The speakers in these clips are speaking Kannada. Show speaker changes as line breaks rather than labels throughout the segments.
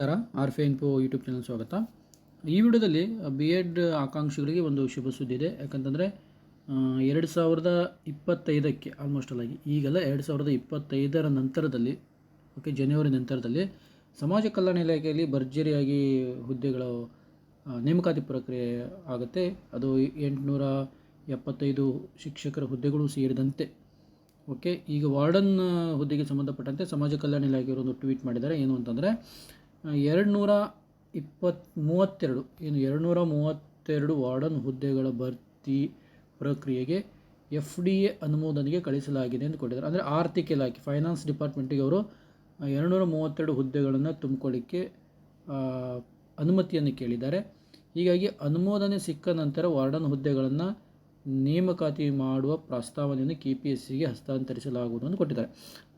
ನಮಸ್ಕಾರ ಆರ್ ಫೆ ಇನ್ಫೋ ಯೂಟ್ಯೂಬ್ ಚಾನಲ್ ಸ್ವಾಗತ. ಈ ವಿಡಿಯೋದಲ್ಲಿ ಬಿ ಎಡ್ ಆಕಾಂಕ್ಷಿಗಳಿಗೆ ಒಂದು ಶುಭ ಸುದ್ದಿ ಇದೆ. ಯಾಕಂತಂದರೆ ಎರಡು ಸಾವಿರದ ಇಪ್ಪತ್ತೈದಕ್ಕೆ ಆಲ್ಮೋಸ್ಟ್ ಅಲ್ಲಾಗಿ ಈಗಲ್ಲ ಎರಡು ಸಾವಿರದ ಇಪ್ಪತ್ತೈದರ ನಂತರದಲ್ಲಿ ಓಕೆ ಜನವರಿ ನಂತರದಲ್ಲಿ ಸಮಾಜ ಕಲ್ಯಾಣ ಇಲಾಖೆಯಲ್ಲಿ ಭರ್ಜರಿಯಾಗಿ ಹುದ್ದೆಗಳು ನೇಮಕಾತಿ ಪ್ರಕ್ರಿಯೆ ಆಗುತ್ತೆ. ಅದು ಎಂಟುನೂರ ಎಪ್ಪತ್ತೈದು ಶಿಕ್ಷಕರ ಹುದ್ದೆಗಳು ಸೇರಿದಂತೆ ಓಕೆ ಈಗ ವಾರ್ಡನ್ ಹುದ್ದೆಗೆ ಸಂಬಂಧಪಟ್ಟಂತೆ ಸಮಾಜ ಕಲ್ಯಾಣ ಇಲಾಖೆಯವರು ಒಂದು ಟ್ವೀಟ್ ಮಾಡಿದ್ದಾರೆ. ಏನು ಅಂತಂದರೆ ಎರಡು ನೂರ ಇಪ್ಪತ್ ಮೂವತ್ತೆರಡು ಏನು ಎರಡು ನೂರ ಮೂವತ್ತೆರಡು ವಾರ್ಡನ್ ಹುದ್ದೆಗಳ ಭರ್ತಿ ಪ್ರಕ್ರಿಯೆಗೆ ಎಫ್ ಡಿ ಎ ಅನುಮೋದನೆಗೆ ಕಳಿಸಲಾಗಿದೆ ಎಂದು ಕೊಟ್ಟಿದ್ದಾರೆ. ಅಂದರೆ ಆರ್ಥಿಕ ಇಲಾಖೆ ಫೈನಾನ್ಸ್ ಡಿಪಾರ್ಟ್ಮೆಂಟಿಗೆ ಅವರು ಎರಡು ನೂರ ಮೂವತ್ತೆರಡು ಹುದ್ದೆಗಳನ್ನು ತುಂಬಿಕೊಳ್ಳಿಕ್ಕೆ ಅನುಮತಿಯನ್ನು ಕೇಳಿದ್ದಾರೆ. ಹೀಗಾಗಿ ಅನುಮೋದನೆ ಸಿಕ್ಕ ನಂತರ ವಾರ್ಡನ್ ಹುದ್ದೆಗಳನ್ನು ನೇಮಕಾತಿ ಮಾಡುವ ಪ್ರಸ್ತಾವನೆಯನ್ನು ಕೆ ಪಿ ಎಸ್ ಸಿಗೆ ಹಸ್ತಾಂತರಿಸಲಾಗುವುದು ಅಂತ ಕೊಟ್ಟಿದ್ದಾರೆ.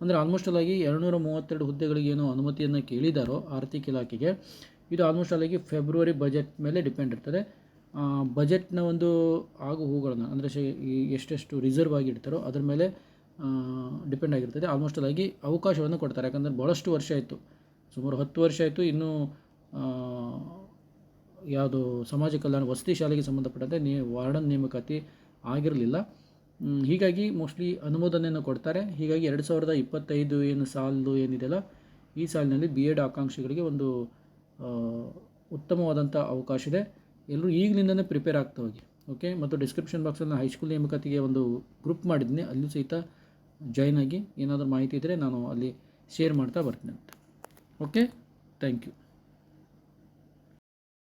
ಅಂದರೆ ಆಲ್ಮೋಸ್ಟ್ ಆಲಾಗಿ ಎರಡುನೂರ ಮೂವತ್ತೆರಡು ಹುದ್ದೆಗಳಿಗೆ ಏನು ಅನುಮತಿಯನ್ನು ಕೇಳಿದಾರೋ ಆರ್ಥಿಕ ಇಲಾಖೆಗೆ, ಇದು ಆಲ್ಮೋಸ್ಟ್ ಆಲಾಗಿ ಫೆಬ್ರವರಿ ಬಜೆಟ್ ಮೇಲೆ ಡಿಪೆಂಡ್ ಇರ್ತದೆ. ಬಜೆಟ್ನ ಒಂದು ಆಗು ಹೂಗಳನ್ನು, ಅಂದರೆ ಎಷ್ಟೆಷ್ಟು ರಿಸರ್ವ್ ಆಗಿ ಇಡ್ತಾರೋ ಅದರ ಮೇಲೆ ಡಿಪೆಂಡ್ ಆಗಿರ್ತದೆ. ಆಲ್ಮೋಸ್ಟ್ ಆಗಿ ಅವಕಾಶವನ್ನು ಕೊಡ್ತಾರೆ. ಯಾಕಂದರೆ ಭಾಳಷ್ಟು ವರ್ಷ ಆಯಿತು. ಸುಮಾರು ಹತ್ತು ವರ್ಷ ಆಯಿತು. ಇನ್ನೂ ಯಾವುದು ಸಮಾಜ ಕಲ್ಯಾಣ ವಸತಿ ಶಾಲೆಗೆ ಸಂಬಂಧಪಟ್ಟಂತೆ ನೀ, ವಾರ್ಡನ್ ನೇಮಕಾತಿ ಆಗಿರಲಿಲ್ಲ. ಹೀಗಾಗಿ ಮೋಸ್ಟ್ಲಿ ಅನುಮೋದನೆಯನ್ನು ಕೊಡ್ತಾರೆ. ಹೀಗಾಗಿ ಎರಡು ಸಾವಿರದ ಇಪ್ಪತ್ತೈದು ಏನು ಸಾಲು ಏನಿದೆಯಲ್ಲ, ಈ ಸಾಲಿನಲ್ಲಿ ಬಿ ಎಡ್ ಆಕಾಂಕ್ಷಿಗಳಿಗೆ ಒಂದು ಉತ್ತಮವಾದಂಥ ಅವಕಾಶ ಇದೆ. ಎಲ್ಲರೂ ಈಗಲಿಂದನೇ ಪ್ರಿಪೇರ್ ಆಗ್ತಾ ಹೋಗಿ ಓಕೆ ಮತ್ತು ಡಿಸ್ಕ್ರಿಪ್ಷನ್ ಬಾಕ್ಸಲ್ಲಿ ಹೈಸ್ಕೂಲ್ ನೇಮಕಾತಿಗೆ ಒಂದು ಗ್ರೂಪ್ ಮಾಡಿದ್ದೀನಿ ಅಲ್ಲೂ ಸಹಿತ ಜಾಯ್ನ್ ಆಗಿ ಏನಾದರೂ ಮಾಹಿತಿ ಇದ್ದರೆ ನಾನು ಅಲ್ಲಿ ಶೇರ್ ಮಾಡ್ತಾ ಬರ್ತೀನಿ ಅಂತ ಓಕೆ ಥ್ಯಾಂಕ್ ಯು